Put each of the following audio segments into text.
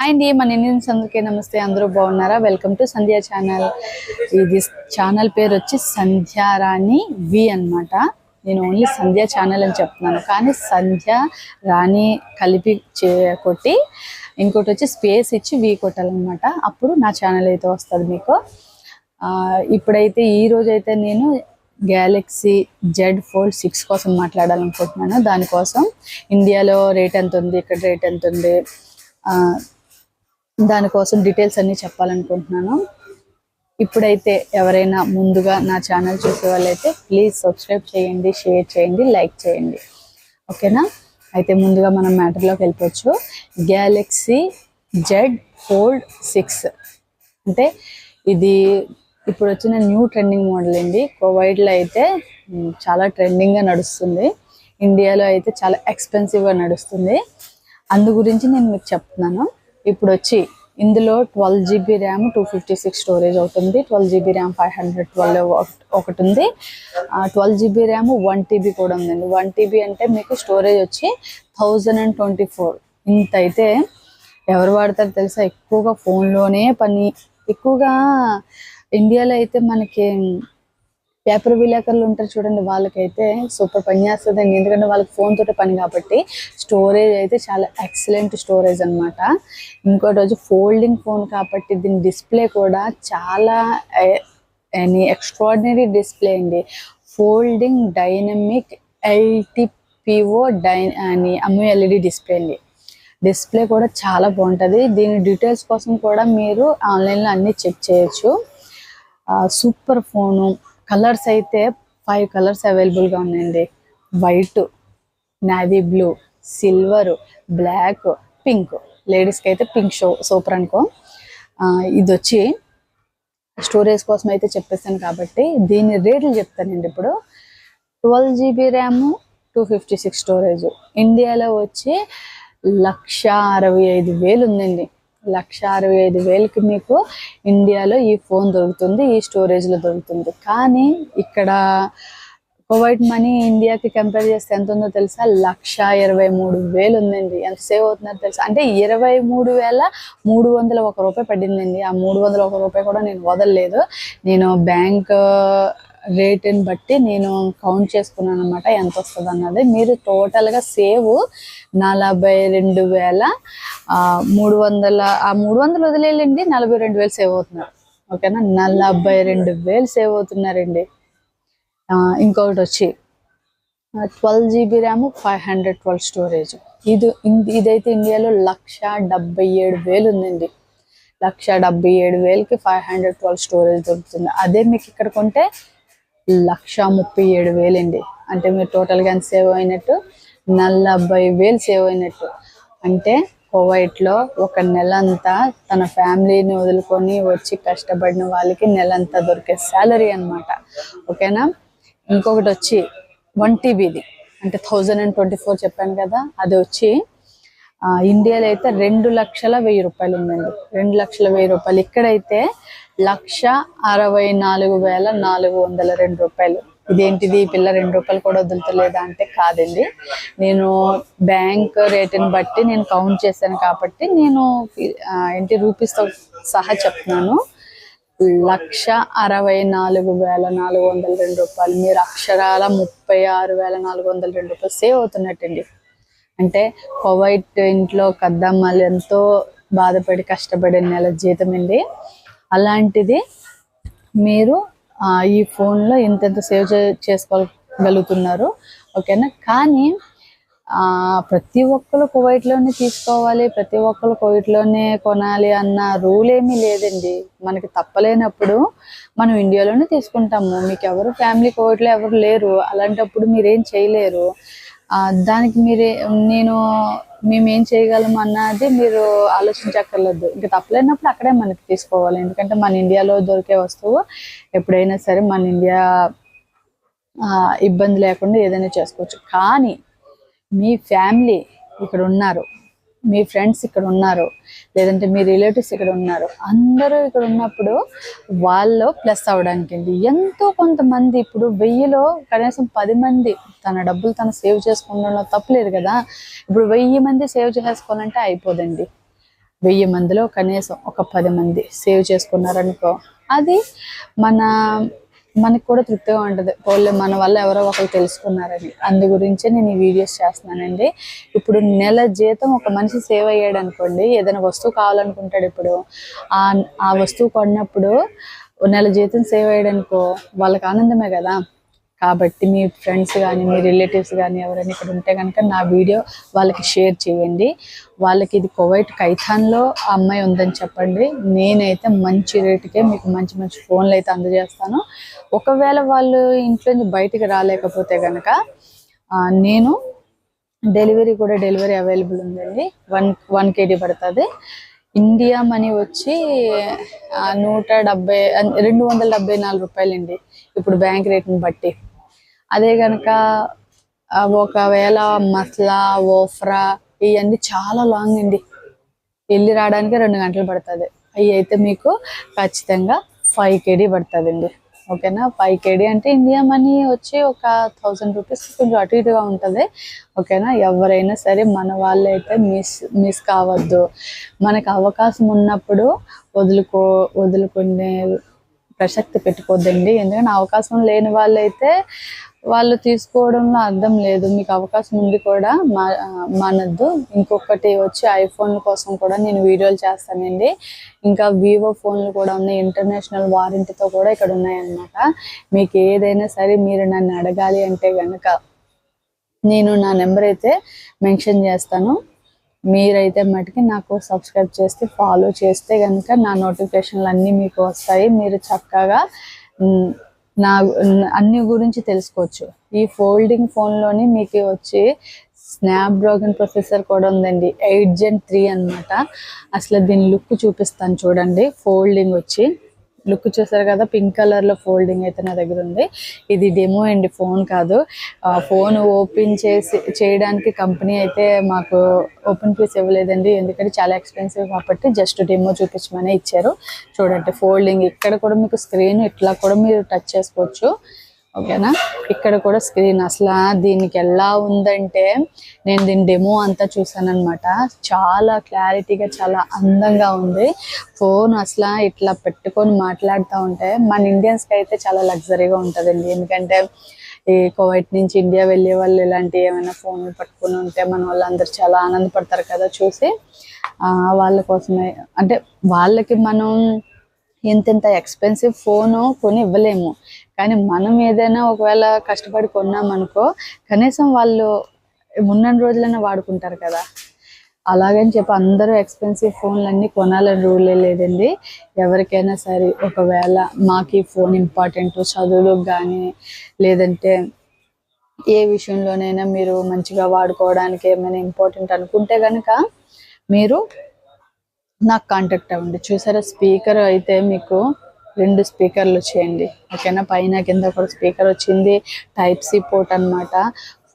Hi అండి మన Indians అందరికీ నమస్తే అందరూ బాగున్నారా వెల్కమ్ టు సంధ్యా ఛానల్ ఇది ఛానల్ పేరు వచ్చి సంధ్యారాణి వి అన్నమాట నేను ఓన్లీ సంధ్యా ఛానల్ అని చెప్తున్నాను కానీ సంధ్య రాణి కలిపి చే కొట్టి ఇంకోటి వచ్చి స్పేస్ ఇచ్చి వి కొట్టాలన్నమాట అప్పుడు నా ఛానల్ అయితే వస్తుంది మీకు ఇప్పుడైతే ఈ రోజైతే నేను గ్యాలక్సీ జెడ్ ఫోల్డ్ సిక్స్ కోసం మాట్లాడాలనుకుంటున్నాను దానికోసం ఇండియాలో రేట్ ఎంత ఉంది ఇక్కడ రేట్ ఎంత ఉంది దానికోసం డీటెయిల్స్ అన్ని చెప్పాలనుకుంటున్నాను. ఇప్పుడైతే ఎవరైనా ముందుగా నా ఛానల్ చూసే వాళ్ళైతే ప్లీజ్ సబ్స్క్రైబ్ చేయండి షేర్ చేయండి లైక్ చేయండి. ఓకేనా? అయితే ముందుగా మనం మ్యాటర్లోకి వెళ్ళిపోవచ్చు. గ్యాలక్సీ జెడ్ ఫోల్డ్ సిక్స్ అంటే ఇది ఇప్పుడు వచ్చిన న్యూ ట్రెండింగ్ మోడల్ అండి. కోవైడ్లో అయితే చాలా ట్రెండింగ్గా నడుస్తుంది. ఇండియాలో అయితే చాలా ఎక్స్పెన్సివ్గా నడుస్తుంది. అందు గురించి నేను మీకు చెప్తున్నాను. ఇప్పుడు వచ్చి ఇందులో twelve GB RAM two fifty six storage అవుతుంది. Twelve GB RAM five hundred twelve ఒకటి ఉంది. Twelve GB RAM one TB కూడా ఉందండి వన్ టీబీ అంటే మీకు స్టోరేజ్ వచ్చి థౌజండ్ అండ్ ట్వంటీ ఫోర్ ఇంత అయితే ఎవరు వాడతారు తెలుసా? ఎక్కువగా ఫోన్లోనే పని. ఎక్కువగా ఇండియాలో అయితే మనకి పేపర్ విలేకరులు ఉంటారు చూడండి వాళ్ళకైతే సూపర్ పని చేస్తుందండి. ఎందుకంటే వాళ్ళకి ఫోన్ తోటి పని కాబట్టి స్టోరేజ్ అయితే చాలా ఎక్సలెంట్ స్టోరేజ్ అనమాట ఇంకోటి వచ్చి ఫోల్డింగ్ ఫోన్ కాబట్టి దీని డిస్ప్లే కూడా చాలా ఎక్స్ట్రాడినరీ డిస్ప్లే అండి. ఫోల్డింగ్ డైనమిక్ ఎల్టీపీఓ డై అని అమ్ము ఎల్ఈడి డిస్ప్లే అండి. డిస్ప్లే కూడా చాలా బాగుంటుంది. దీని డీటెయిల్స్ కోసం కూడా మీరు ఆన్లైన్లో అన్ని చెక్ చేయొచ్చు. సూపర్ ఫోను కలర్స్ అయితే ఫైవ్ కలర్స్ అవైలబుల్గా ఉన్నాయండి. White navy blue silver black pink. లేడీస్కి అయితే పింక్ షో సూపర్ అనుకో. ఇది వచ్చి స్టోరేజ్ కోసం అయితే చెప్పేస్తాను కాబట్టి దీని రేట్లు చెప్తానండి ఇప్పుడు. Twelve GB RAM two fifty six storage. ఇండియాలో వచ్చి లక్ష అరవై ఐదు వేలు ఉందండి. లక్ష అరవై ఐదు వేలకి మీకు ఇండియాలో ఈ ఫోన్ దొరుకుతుంది ఈ స్టోరేజ్లో దొరుకుతుంది. కానీ ఇక్కడ కువైట్ మనీ ఇండియాకి కంపేర్ చేస్తే ఎంత ఉందో తెలుసా? లక్ష ఇరవై మూడు వేలు ఉందండి ఎంత సేవ్ అవుతుందో తెలుసా? అంటే ఇరవై మూడు వేల మూడు వందల ఒక రూపాయి పడిందండి. ఆ మూడు వందల ఒక రూపాయి కూడా నేను వదలలేదు. నేను బ్యాంక్ రేట్ని బట్టి నేను కౌంట్ చేసుకున్నాను అనమాట ఎంత వస్తుంది అన్నది మీరు టోటల్గా సేవ్ నలభై రెండు వేల మూడు వందల ఆ మూడు వందలు వదిలేయండి. నలభై రెండు వేలు సేవ్ అవుతున్నారు. ఓకేనా? నలభై రెండు వేలు సేవ్ అవుతున్నారండి. ఇంకొకటి వచ్చి twelve GB RAM five hundred twelve storage ఇది ఇదైతే ఇండియాలో లక్ష డెబ్బై ఏడు వేలు ఉందండి. లక్ష డెబ్బై ఏడు వేలకి ఫైవ్ హండ్రెడ్ ట్వెల్వ్ స్టోరేజ్ దొరుకుతుంది. అదే మీకు ఇక్కడ కొంటే లక్ష ముప్పై ఏడు వేలండి. అంటే మీరు టోటల్గా ఎంత సేవ్ అయినట్టు? నలభై వేలు సేవ్ అయినట్టు. అంటే కువైట్లో ఒక నెల అంతా తన ఫ్యామిలీని వదులుకొని వచ్చి కష్టపడిన వాళ్ళకి నెల అంతా దొరికే శాలరీ అన్నమాట. ఓకేనా? ఇంకొకటి వచ్చి వన్ టీబీది. అంటే థౌజండ్ అండ్ ట్వంటీ ఫోర్ చెప్పాను కదా అది వచ్చి ఇండియాలో అయితే రెండు లక్షల వెయ్యి రూపాయలు ఉందండి. రెండు లక్షల వెయ్యి రూపాయలు. ఇక్కడైతే లక్ష అరవై నాలుగు వేల నాలుగు వందల రెండు రూపాయలు. ఇదేంటిది? పిల్ల రెండు రూపాయలు కూడా వదులుతలేదా అంటే కాదండి. నేను బ్యాంక్ రేటుని బట్టి నేను కౌంట్ చేశాను కాబట్టి నేను ఏంటి రూపీస్తో సహా చెప్తున్నాను. లక్ష అరవై నాలుగు వేల నాలుగు వందల రెండు రూపాయలు. మీరు అక్షరాల ముప్పై ఆరు వేల నాలుగు వందల రెండు రూపాయలు సేవ్ అవుతున్నట్టండి. అంటే కోవైట్ ఇంట్లో కద్దమ్మలు ఎంతో బాధపడి కష్టపడిన నెల జీతం అండి. అలాంటిది మీరు ఆ, ఈ ఫోన్లో ఇంతెంత సేవ్ చే చేసుకోగలుగుతున్నారు. ఓకేనా? కానీ ప్రతి ఒక్కరు కువైట్లోనే తీసుకోవాలి ప్రతి ఒక్కరు కువైట్లోనే కొనాలి అన్న రూల్ ఏమీ లేదండి. మనకి తప్పలేనప్పుడు మనం ఇండియాలోనే తీసుకుంటాము. మీకు ఎవరు ఫ్యామిలీ కువైట్లో ఎవరు లేరు. అలాంటప్పుడు మీరేం చేయలేరు. దానికి మీరే నేను మేము ఏం చేయగలం అన్నది మీరు ఆలోచించక్కర్లేదు. ఇంకా తప్పలేనప్పుడు అక్కడే మనకి తీసుకోవాలి. ఎందుకంటే మన ఇండియాలో దొరికే వస్తువు ఎప్పుడైనా సరే మన ఇండియా ఇబ్బంది లేకుండా ఏదైనా చేసుకోవచ్చు. కానీ మీ ఫ్యామిలీ ఇక్కడ ఉన్నారు. మీ ఫ్రెండ్స్ ఇక్కడ ఉన్నారు. లేదంటే మీ రిలేటివ్స్ ఇక్కడ ఉన్నారు. అందరూ ఇక్కడ ఉన్నప్పుడు వాళ్ళు ప్లస్ అవడానికి అండి. ఎంతో కొంతమంది ఇప్పుడు వెయ్యిలో కనీసం పది మంది తన డబ్బులు తను సేవ్ చేసుకోవడంలో తప్పలేదు కదా. ఇప్పుడు వెయ్యి మంది సేవ్ చేసుకోవాలంటే అయిపోదండి. వెయ్యి మందిలో కనీసం ఒక పది మంది సేవ్ చేసుకున్నారనుకో అది మన మనకు కూడా తృప్తిగా ఉంటుంది. వాళ్ళు మన వల్ల ఎవరో ఒకరు తెలుసుకున్నారని. అందు గురించే నేను ఈ వీడియోస్ చేస్తున్నానండి. ఇప్పుడు నెల జీతం ఒక మనిషి సేవ్ అయ్యాడు అనుకోండి ఏదైనా వస్తువు కావాలనుకుంటాడు ఇప్పుడు ఆ ఆ వస్తువు కొన్నప్పుడు నెల జీతం సేవ్ అయ్యాడు అనుకో వాళ్ళకి ఆనందమే కదా. కాబట్టి మీ ఫ్రెండ్స్ కానీ మీ రిలేటివ్స్ కానీ ఎవరైనా ఇక్కడ ఉంటే కనుక నా వీడియో వాళ్ళకి షేర్ చేయండి. వాళ్ళకి ఇది కువైట్ కైథాన్లో ఆ అమ్మాయి ఉందని చెప్పండి. నేనైతే మంచి రేటుకే మీకు మంచి మంచి ఫోన్లు అయితే అందజేస్తాను. ఒకవేళ వాళ్ళు ఇంట్లో నుంచి బయటికి రాలేకపోతే కనుక నేను డెలివరీ కూడా డెలివరీ అవైలబుల్ ఉందండి. వన్ వన్ కేడీ పడుతుంది. ఇండియా మనీ వచ్చి నూట డెబ్బై రెండు వందల డెబ్బై నాలుగు రూపాయలండి. ఇప్పుడు బ్యాంక్ రేట్ని బట్టి. అదే కనుక ఒకవేళ మస్లా ఓఫ్రా ఇవన్నీ చాలా లాంగ్ అండి. వెళ్ళి రావడానికి రెండు గంటలు పడుతుంది. అవి అయితే మీకు ఖచ్చితంగా ఫైవ్ కేడీ పడుతుందండి. ఓకేనా? ఫైవ్ కేడీ అంటే ఇండియా మనీ వచ్చి ఒక థౌజండ్ రూపీస్ కొంచెం అటు ఇటుగా ఉంటుంది. ఓకేనా? ఎవరైనా సరే మన వాళ్ళు అయితే మిస్ మిస్ కావద్దు. మనకు అవకాశం ఉన్నప్పుడు వదులుకో వదులుకునే ప్రసక్తి పెట్టుకోవద్దండి ఎందుకంటే అవకాశం లేని వాళ్ళైతే వాళ్ళు తీసుకోవడంలో అర్థం లేదు. మీకు అవకాశం ఉండి కూడా మా మానద్దు. ఇంకొకటి వచ్చి ఐఫోన్ల కోసం కూడా నేను వీడియోలు చేస్తానండి. ఇంకా వివో ఫోన్లు కూడా ఉన్నాయి. ఇంటర్నేషనల్ వారంటీతో కూడా ఇక్కడ ఉన్నాయన్నమాట. మీకు ఏదైనా సరే మీరు నన్ను అడగాలి అంటే కనుక నేను నా నెంబర్ అయితే మెన్షన్ చేస్తాను. మీరైతే మటుకి నాకు సబ్స్క్రైబ్ చేస్తే ఫాలో చేస్తే కనుక నా నోటిఫికేషన్లు అన్నీ మీకు వస్తాయి. మీరు చక్కగా నా అన్ని గురించి తెలుసుకోవచ్చు. ఈ ఫోల్డింగ్ ఫోన్లోని మీకు వచ్చి స్నాప్ డ్రాగన్ ప్రొసెసర్ కూడా ఉందండి. ఎయిట్ జెన్ త్రీ అన్నమాట. అసలు దీని లుక్ చూపిస్తాను చూడండి. ఫోల్డింగ్ వచ్చి. లుక్ చూసారు కదా పింక్ కలర్లో ఫోల్డింగ్ అయితే నా దగ్గర ఉంది. ఇది డెమో అండి ఫోన్ కాదు. ఫోన్ ఓపెన్ చేసి చేయడానికి కంపెనీ అయితే మాకు ఓపెన్ పీస్ ఇవ్వలేదండి. ఎందుకంటే చాలా ఎక్స్పెన్సివ్ కాబట్టి జస్ట్ డెమో చూపించమని ఇచ్చారు. చూడండి ఫోల్డింగ్ ఇక్కడ కూడా మీకు స్క్రీన్ ఇట్లా కూడా మీరు టచ్ చేసుకోవచ్చు. ఓకేనా? ఇక్కడ కూడా స్క్రీన్ అసలు దీనికి ఎలా ఉందంటే నేను దీని డెమో అంతా చూసాను చాలా క్లారిటీగా చాలా అందంగా ఉంది. ఫోన్ అసలు ఇట్లా పెట్టుకొని మాట్లాడుతూ ఉంటే మన ఇండియన్స్కి అయితే చాలా లగ్జరీగా ఉంటుందండి. ఎందుకంటే ఈ కువైట్ నుంచి ఇండియా వెళ్ళే వాళ్ళు ఇలాంటి ఏమైనా ఫోన్ పట్టుకొని ఉంటే మన వాళ్ళందరూ చాలా ఆనందపడతారు కదా చూసి. వాళ్ళ కోసమే. అంటే వాళ్ళకి మనం ఎంతెంత ఎక్స్పెన్సివ్ ఫోన్ కొని ఇవ్వలేము కానీ మనం ఏదైనా ఒకవేళ కష్టపడి కొన్నామనుకో కనీసం వాళ్ళు ఉన్న రోజులైనా వాడుకుంటారు కదా. అలాగని చెప్పి అందరూ ఎక్స్పెన్సివ్ ఫోన్లు అన్నీ కొనాలని రూలే లేదండి. ఎవరికైనా సరే ఒకవేళ మాకు ఈ ఫోన్ ఇంపార్టెంట్ చదువులకు కానీ లేదంటే ఏ విషయంలోనైనా మీరు మంచిగా వాడుకోవడానికి ఏమైనా ఇంపార్టెంట్ అనుకుంటే కనుక మీరు నాకు కాంటాక్ట్ అవ్వండి. చూసారా? స్పీకర్ అయితే మీకు రెండు స్పీకర్లు వచ్చేయండి. ఓకేనా? పైన కింద కూడా స్పీకర్ వచ్చింది. టైప్ సి పోర్ట్ అన్నమాట.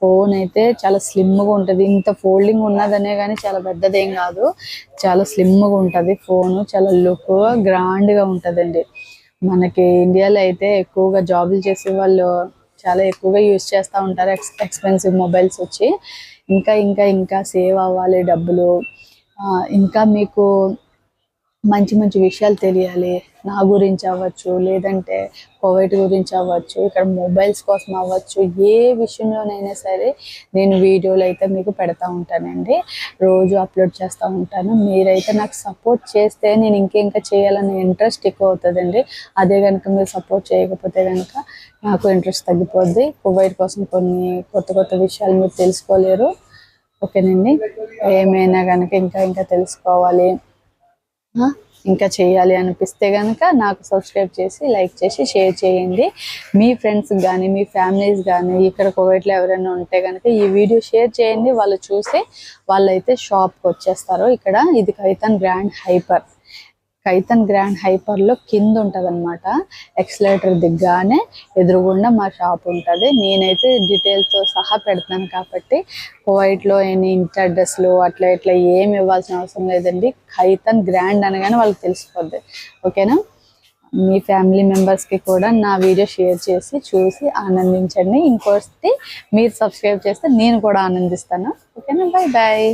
ఫోన్ అయితే చాలా స్లిమ్గా ఉంటుంది. ఇంత ఫోల్డింగ్ ఉన్నదనే కానీ చాలా పెద్దదేం కాదు. చాలా స్లిమ్గా ఉంటుంది ఫోన్. చాలా లుక్ గ్రాండ్గా ఉంటుందండి. మనకి ఇండియాలో అయితే ఎక్కువగా జాబులు చేసే వాళ్ళు చాలా ఎక్కువగా యూజ్ చేస్తూ ఉంటారు. ఎక్స్ ఎక్స్పెన్సివ్ మొబైల్స్ వచ్చి. ఇంకా ఇంకా ఇంకా సేవ్ అవ్వాలి డబ్బులు. ఇంకా మీకు మంచి మంచి విషయాలు తెలియాలి. నా గురించి అవ్వచ్చు లేదంటే కోవిడ్ గురించి అవ్వచ్చు ఇక్కడ మొబైల్స్ కోసం అవ్వచ్చు ఏ విషయంలోనైనా సరే నేను వీడియోలు అయితే మీకు పెడతా ఉంటానండి. రోజు అప్లోడ్ చేస్తూ ఉంటాను. మీరైతే నాకు సపోర్ట్ చేస్తే నేను ఇంకా ఇంకా చేయాలనే ఇంట్రెస్ట్ ఎక్కువ అవుతుందండి. అదే కనుక మీరు సపోర్ట్ చేయకపోతే కనుక నాకు ఇంట్రెస్ట్ తగ్గిపోద్ది. కోవిడ్ కోసం కొన్ని కొత్త కొత్త విషయాలు మీరు తెలుసుకోలేరు. ఓకేనండి? ఏమైనా కనుక ఇంకా ఇంకా తెలుసుకోవాలి. ఇంకా చేయాలి అనిపిస్తే కనుక నాకు సబ్స్క్రైబ్ చేసి లైక్ చేసి షేర్ చేయండి. మీ ఫ్రెండ్స్ కానీ మీ ఫ్యామిలీస్ కానీ ఇక్కడ కోవిడ్లో ఎవరైనా ఉంటే కనుక ఈ వీడియో షేర్ చేయండి. వాళ్ళు చూసి వాళ్ళైతే షాప్కి వచ్చేస్తారు. ఇక్కడ ఇది Kaithan grand hyper Kaithan grand హైపర్లో కింద ఉంటుంది అనమాట ఎక్సలేటర్ దిగ్గానే ఎదురుగుండా మా షాప్ ఉంటుంది నేనైతే డీటెయిల్స్తో సహా పెడతాను కాబట్టి వైట్లో ఎన్ని ఇంటి అడ్రస్లు అట్లా ఇట్లా ఏమి ఇవ్వాల్సిన అవసరం లేదండి. కైతన్ గ్రాండ్ అనగానే వాళ్ళకి తెలిసిపోద్ది. ఓకేనా? మీ ఫ్యామిలీ మెంబర్స్కి కూడా నా వీడియో షేర్ చేసి చూసి ఆనందించండి. ఇంకోటి మీరు సబ్స్క్రైబ్ చేస్తే నేను కూడా ఆనందిస్తాను. ఓకేనా? Bye bye